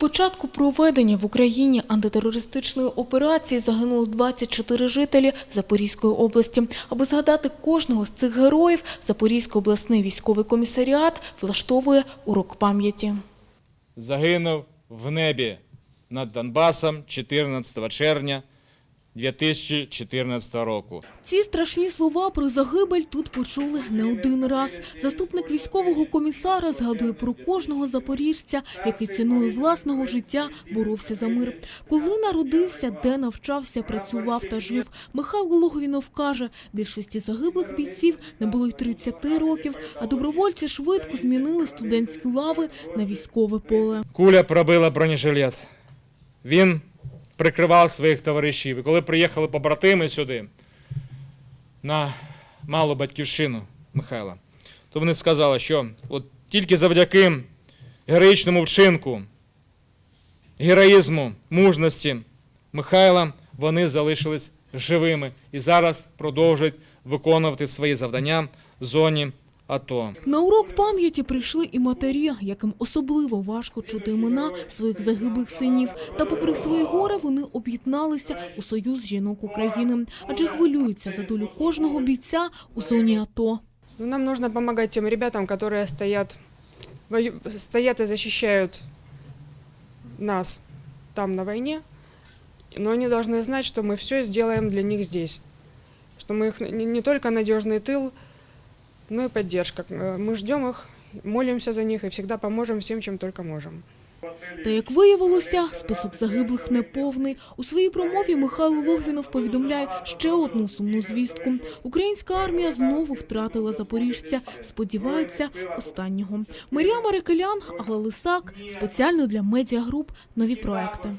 початку проведення в Україні антитерористичної операції загинуло 24 жителі Запорізької області. Аби згадати кожного з цих героїв, Запорізький обласний військовий комісаріат влаштовує урок пам'яті. загинув в небі над Донбасом 14 червня 2014 року. Ці страшні слова про загибель тут почули не один раз. Заступник військового комісара згадує про кожного запоріжця, який ціною власного життя боровся за мир. Коли народився, де навчався, працював та жив. Михайло Логвінов каже, більшості загиблих бійців не було й 30 років, а добровольці швидко змінили студентські лави на військове поле. Куля пробила бронежилет. Він прикривав своїх товаришів. І коли приїхали побратими сюди, на малу батьківщину Михайла, то вони сказали, що от тільки завдяки героїчному вчинку, героїзму, мужності Михайла вони залишились живими і зараз продовжують виконувати свої завдання в зоні АТО. На урок пам'яті прийшли і матері, яким особливо важко чути імена своїх загиблих синів. Та попри свої горе вони об'єдналися у Союз жінок України, адже хвилюються за долю кожного бійця у зоні АТО. Ну, нам нужно помогать тем ребятам, которые стоят, вою- стоят и защищают нас там на войне. Но они должны знать, что мы все сделаем для них здесь. Что мы их не не только надежный тыл, но и поддержка. Э, Мы ждем их, молимся за них и всегда поможем всем, чем только можем. Та як виявилося, список загиблих неповний. У своїй промові Михайло Логвінов повідомляє ще одну сумну звістку. Українська армія знову втратила запоріжця. Сподіваються, останнього. Марія Марикелян, Алла Лисак. Спеціально для медіагруп нові проекти.